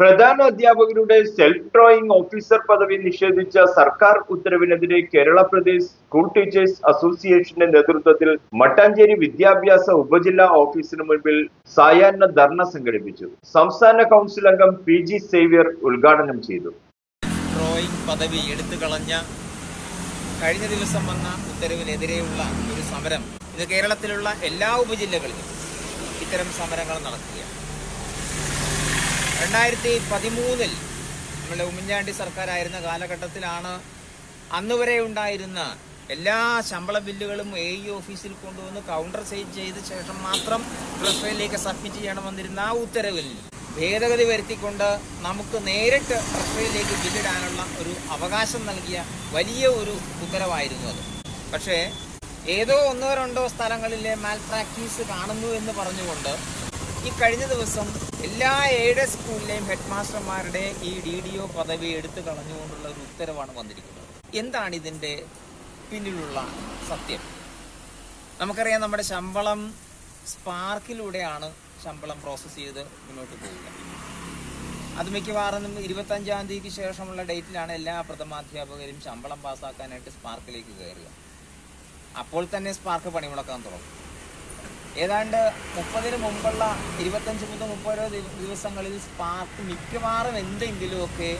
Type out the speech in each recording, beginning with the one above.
പ്രധാന അധ്യാപകരുടെ self drawing officer പദവി നിഷേധിച്ച സർക്കാർ ഉത്തരവിനെതിരെ കേരള പ്രദേശ് സ്കൂൾ ടീച്ചേഴ്സ് അസോസിയേഷന്റെ നേതൃത്വത്തിൽ മട്ടാഞ്ചേരി വിദ്യാഭ്യാസ ഉപജില്ലാ ഓഫീസിന് മുൻപിൽ സായാഹ്ന ധർണ സംഘടിപ്പിച്ചു. സംസ്ഥാന കൗൺസിൽ അംഗം പി ജി സേവ്യർ ഉദ്ഘാടനം ചെയ്തു. ഡ്രോയിങ് പദവി എടുത്തു കളഞ്ഞ കഴിഞ്ഞ ദിവസം വന്ന ഉത്തരവിനെതിരെയുള്ള ഒരു സമരം ഇത് കേരളത്തിലുള്ള എല്ലാ ഉപജില്ലകളിലും ഇത്തരം സമരങ്ങൾ നടക്കുകയാണ്. രണ്ടായിരത്തി പതിമൂന്നിൽ നമ്മുടെ ഉമ്മൻചാണ്ടി സർക്കാരായിരുന്ന കാലഘട്ടത്തിലാണ് അന്ന് വരെ ഉണ്ടായിരുന്ന എല്ലാ ശമ്പള ബില്ലുകളും എ ഇ ഓഫീസിൽ കൊണ്ടുവന്ന് കൗണ്ടർ സൈൻ ചെയ്ത ശേഷം മാത്രം ട്രഷറിയിലേക്ക് സബ്മിറ്റ് ചെയ്യണമെന്നിരുന്ന ആ ഉത്തരവിൽ ഭേദഗതി വരുത്തിക്കൊണ്ട് നമുക്ക് നേരിട്ട് ട്രഷറിയിലേക്ക് ബില്ലിടാനുള്ള ഒരു അവകാശം നൽകിയ വലിയ ഒരു ഉത്തരവായിരുന്നു അത്. പക്ഷേ ഏതോ ഒന്നോ രണ്ടോ സ്ഥലങ്ങളിലെ മാൽ പ്രാക്ടീസ് കാണുന്നു എന്ന് പറഞ്ഞുകൊണ്ട് ഈ കഴിഞ്ഞ ദിവസം എല്ലാ എയ്ഡഡ് സ്കൂളിലെയും ഹെഡ് മാസ്റ്റർമാരുടെ ഈ ഡി ഡി ഒ പദവി എടുത്തു കളഞ്ഞുകൊണ്ടുള്ള ഒരു ഉത്തരവാണ് വന്നിരിക്കുന്നത്. എന്താണ് ഇതിന്റെ പിന്നിലുള്ള സത്യം? നമുക്കറിയാം നമ്മുടെ ശമ്പളം സ്പാർക്കിലൂടെയാണ് ശമ്പളം പ്രോസസ്സ് ചെയ്ത് മുന്നോട്ട് പോവുക. അത് മിക്കവാറും ഇരുപത്തഞ്ചാം തീയതിക്ക് ശേഷമുള്ള ഡേറ്റിലാണ് എല്ലാ പ്രഥമാധ്യാപകരും ശമ്പളം പാസ്സാക്കാനായിട്ട് സ്പാർക്കിലേക്ക് കയറുക. അപ്പോൾ തന്നെ സ്പാർക്ക് പണിമുടക്കാൻ തുടങ്ങും. ഏതാണ്ട് മുപ്പതിന് മുമ്പുള്ള ഇരുപത്തഞ്ച് മുതൽ മുപ്പതോ ദിവ- ദിവസങ്ങളിൽ സ്പാർക്ക് മിക്കവാറും എന്തെങ്കിലുമൊക്കെ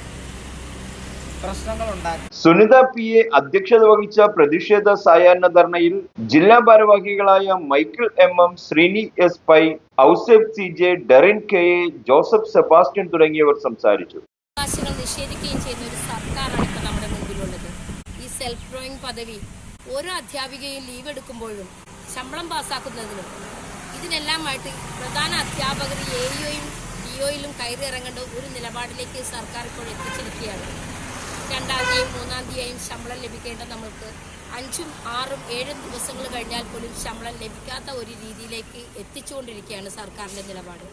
പ്രശ്നങ്ങൾണ്ടാക്കി സുനിത പി എ അധ്യക്ഷത വഹിച്ച പ്രതിഷേധ സായാഹ്ന ധർണയിൽ ജില്ലാ ഭാരവാഹികളായ Michael M M Sreeni S Pai Ouseph C J Derin K A Joseph Sebastian തുടങ്ങിയവർ സംസാരിച്ചു. നിഷേധിക്കുകയും ചെയ്യുന്ന ഒരു സർക്കാരാണ് ഇപ്പോൾ നമ്മുടെ മുമ്പിലുള്ളത്. ഈ സെൽഫ് ഡ്രോയിങ് പദവി ഓരോ അധ്യാപികയും ലീവ് എടുക്കുമ്പോഴും ശമ്പളം പാസ്സാക്കുന്നതിനും ഇതിനെല്ലാമായിട്ട് പ്രധാന അധ്യാപകർ എ ഇഒയും ഡി ഒയിലും കയറി ഇറങ്ങേണ്ട ഒരു നിലപാടിലേക്ക് സർക്കാർ ഇപ്പോൾ എത്തിച്ചിരിക്കുകയാണ്. രണ്ടാം തീയതിയും മൂന്നാം തീയതിയും ശമ്പളം ലഭിക്കേണ്ട നമ്മൾക്ക് അഞ്ചും ആറും ഏഴും ദിവസങ്ങൾ കഴിഞ്ഞാൽ പോലും ശമ്പളം ലഭിക്കാത്ത ഒരു രീതിയിലേക്ക് എത്തിച്ചുകൊണ്ടിരിക്കുകയാണ് സർക്കാരിന്റെ നിലപാട്.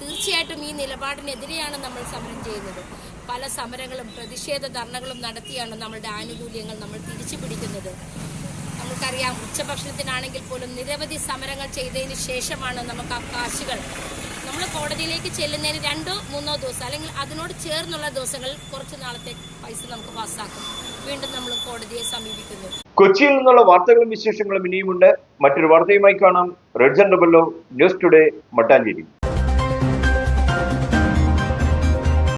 തീർച്ചയായിട്ടും ഈ നിലപാടിനെതിരെയാണ് നമ്മൾ സമരം ചെയ്യുന്നത്. പല സമരങ്ങളും പ്രതിഷേധ ധർണകളും നടത്തിയാണ് നമ്മളുടെ ആനുകൂല്യങ്ങൾ നമ്മൾ തിരിച്ചു പിടിക്കുന്നത് നമുക്കറിയാം. ഉച്ചഭക്ഷണത്തിനാണെങ്കിൽ പോലും നിരവധി സമരങ്ങൾ ചെയ്തതിന് ശേഷമാണ് നമുക്ക് ആ കാശുകൾ. നമ്മൾ കോടതിയിലേക്ക് ചെല്ലുന്നതിന് രണ്ടോ മൂന്നോ ദിവസം അല്ലെങ്കിൽ അതിനോട് ചേർന്നുള്ള ദിവസങ്ങളിൽ കുറച്ച് നാളത്തെ പൈസ നമുക്ക് പാസ്സാക്കും വീണ്ടും നമ്മൾ കോടതിയെ സമീപിക്കുന്നു. കൊച്ചിയിൽ നിന്നുള്ള വാർത്തകളും വിശേഷങ്ങളും ഇനിയുമുണ്ട്. മറ്റൊരു വാർത്തയുമായി കാണാം. Red news today Mattancherry.